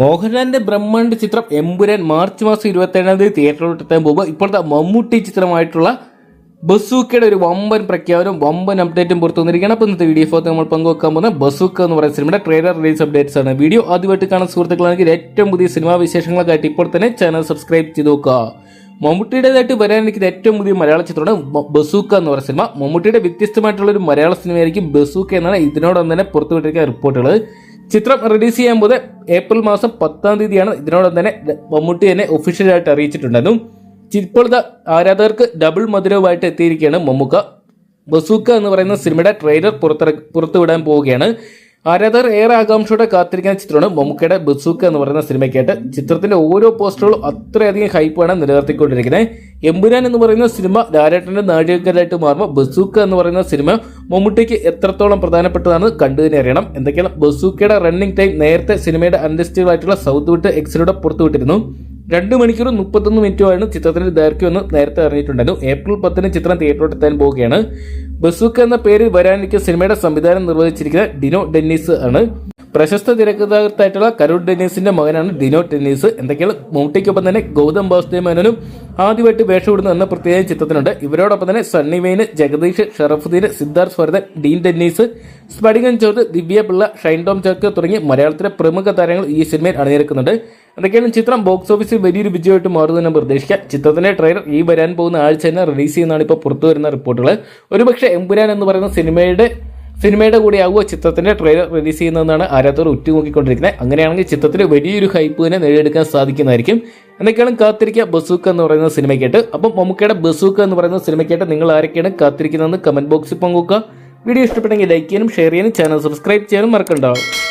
മോഹൻലാലിന്റെ ബ്രഹ്മാണ്ഡ ചിത്രം എമ്പുരാൻ മാർച്ച് മാസം ഇരുപത്തി ഏഴാം തീയതി തിയേറ്ററിലോട്ട് എത്താൻ പോകുമ്പോൾ ഇപ്പോഴത്തെ മമ്മൂട്ടി ചിത്രമായിട്ടുള്ള ബസൂക്കയുടെ ഒരു വമ്പൻ പ്രഖ്യാപനം വമ്പൻ അപ്ഡേറ്റും പുറത്തു വന്നിരിക്കുകയാണ്. അപ്പോൾ ഇന്നത്തെ വീഡിയോ ഫോത്ത് നമ്മൾ പങ്കുവെക്കാൻ പോകുന്ന ബസൂക്ക എന്ന് പറയുന്ന സിനിമയുടെ ട്രെയിലർ റിലീസ് അപ്ഡേറ്റ്സ് ആണ്. വീഡിയോ ആദ്യമായിട്ട് കാണുന്ന സുഹൃത്തുക്കളാണെങ്കിൽ ഏറ്റവും പുതിയ സിനിമാ വിശേഷങ്ങളൊക്കെയായിട്ട് ഇപ്പോൾ തന്നെ ചാനൽ സബ്സ്ക്രൈബ് ചെയ്ത് നോക്കുക. മമ്മൂട്ടിയുടേതായിട്ട് വരാനിരിക്കുന്ന ഏറ്റവും പുതിയ മലയാള ചിത്രമാണ് ബസൂക്ക എന്ന് പറയുന്ന സിനിമ മമ്മൂട്ടിയുടെ വ്യത്യസ്തമായിട്ടുള്ള ഒരു മലയാള സിനിമയായിരിക്കും ബസൂക്ക എന്നാണ് ഇതിനോടൊന്നും തന്നെ പുറത്തുവിട്ടിരിക്കുന്ന റിപ്പോർട്ടുകൾ ചിത്രം റിലീസ് ചെയ്യാൻ പോകുന്നത് ഏപ്രിൽ മാസം പത്താം തീയതിയാണ് ഇതിനോടൊപ്പം തന്നെ മമ്മൂട്ടി തന്നെ ഒഫീഷ്യലായിട്ട് അറിയിച്ചിട്ടുണ്ടായിരുന്നു. ഇപ്പോൾ ആരാധകർക്ക് ഡബിൾ മധുരവുമായിട്ട് എത്തിയിരിക്കുകയാണ് മമ്മൂക്ക. ബസൂക്ക എന്ന് പറയുന്ന സിനിമയുടെ ട്രെയിലർ പുറത്തിറ പുറത്തുവിടാൻ പോവുകയാണ്. ആരാധകർ ഏറെ ആകാംക്ഷയോടെ കാത്തിരിക്കുന്ന ചിത്രമാണ് മമ്മൂക്കയുടെ ബസൂക്ക എന്ന് പറയുന്ന സിനിമയ്ക്കായിട്ട് ചിത്രത്തിന്റെ ഓരോ പോസ്റ്ററുകളും അത്രയധികം ഹൈപ്പാണ് നിലനിർത്തിക്കൊണ്ടിരിക്കുന്നത്. എമ്പുരാൻ എന്ന് പറയുന്ന സിനിമ ലാലേട്ടന്റെ നാഴികക്കല്ലായിട്ട് മാറുമ്പോൾ ബസൂക്ക എന്ന് പറയുന്ന സിനിമ മമ്മൂട്ടിക്ക് എത്രത്തോളം പ്രധാനപ്പെട്ടതാണ് കണ്ടു തന്നെ അറിയണം. എന്തൊക്കെയാണ്? ബസൂക്കയുടെ റണ്ണിംഗ് ടൈം നേരത്തെ സിനിമയുടെ അനലിസ്റ്റുകളായിട്ടുള്ള സൗത്ത് വിട്ട് എക്സിലൂടെ പുറത്തുവിട്ടിരുന്നു. രണ്ട് മണിക്കൂർ മുപ്പത്തൊന്ന് മിനിറ്റുമാണ് ചിത്രത്തിന്റെ ദൈർഘ്യം എന്ന് നേരത്തെ അറിഞ്ഞിട്ടുണ്ടായിരുന്നു. ഏപ്രിൽ പത്തിന് ചിത്രം തിയേറ്ററിലോട്ട് എത്താൻ പോവുകയാണ്. ബസൂക്ക എന്ന പേരിൽ വരാനിരിക്കുന്ന സിനിമയുടെ സംവിധാനം നിർവഹിച്ചിരിക്കുന്ന ഡിനോ ഡെന്നീസ് ആണ്. പ്രശസ്ത തിരക്കഥാകൃത്തായിട്ടുള്ള കരുൺ ഡെന്നീസിന്റെ മകനാണ് ഡിനോ ടെന്നീസ് എന്തൊക്കെയാണ്? മമ്മൂട്ടിക്കൊപ്പം തന്നെ ഗൗതം വാസുദേവ് മേനോനും ആദ്യമായിട്ട് വേഷമിടുന്നു എന്ന പ്രത്യേക ചിത്രത്തിനുണ്ട്. ഇവരോടൊപ്പം തന്നെ സണ്ണി വെയിന് ജഗദീഷ് ഷറഫുദ്ദീൻ സിദ്ധാർത്ഥ് സ്വരതൻ ഡീൻ ടെന്നീസ് സ്പടികൻ ചോർത്ത് ദിവ്യ പിള്ള ഷൈൻ ടോം ചാക്ക് തുടങ്ങി മലയാളത്തിലെ പ്രമുഖ താരങ്ങൾ ഈ സിനിമയിൽ അണിനിരക്കുന്നുണ്ട്. എന്തൊക്കെയാണ് ചിത്രം. ബോക്സ് ഓഫീസിൽ വലിയൊരു വിജയമായിട്ട് മാറുന്നതിനെ പ്രതീക്ഷിക്കാം. ചിത്രത്തിന്റെ ട്രെയിലർ ഈ വരാൻ പോകുന്ന ആഴ്ച തന്നെ റിലീസ് ചെയ്യുന്നതാണ് ഇപ്പോൾ പുറത്തു വരുന്ന റിപ്പോർട്ടുകൾ. ഒരുപക്ഷെ എമ്പുരാൻ എന്ന് പറയുന്ന സിനിമയുടെ സിനിമയുടെ കൂടെ ആവുക ചിത്രത്തിന്റെ ട്രെയിലർ റിലീസ് ചെയ്യുന്നതെന്നാണ് ആരാധകർ ഉറ്റുനോക്കിക്കൊണ്ടിരിക്കുന്നത്. അങ്ങനെയാണെങ്കിൽ ചിത്രത്തിന് വലിയൊരു ഹൈപ്പ് തന്നെ നേടിയെടുക്കാൻ സാധിക്കുന്നതായിരിക്കും. എന്നൊക്കെയാണ് കാത്തിരിക്കുക? ബസൂക്ക എന്ന് പറയുന്ന സിനിമയ്ക്കായിട്ട് അപ്പം മമ്മൂക്കയുടെ ബസൂക്ക എന്ന് പറയുന്ന സിനിമയ്ക്കായിട്ട് നിങ്ങൾ ആരൊക്കെയാണ് കാത്തിരിക്കുന്നതെന്ന് കമന്റ് ബോക്സിൽ പങ്കുവെക്കുക. വീഡിയോ ഇഷ്ടപ്പെട്ടെങ്കിൽ ലൈക്ക് ചെയ്യാനും ഷെയർ ചെയ്യാനും ചാനൽ സബ്സ്ക്രൈബ് ചെയ്യാനും മറക്കണ്ടാവും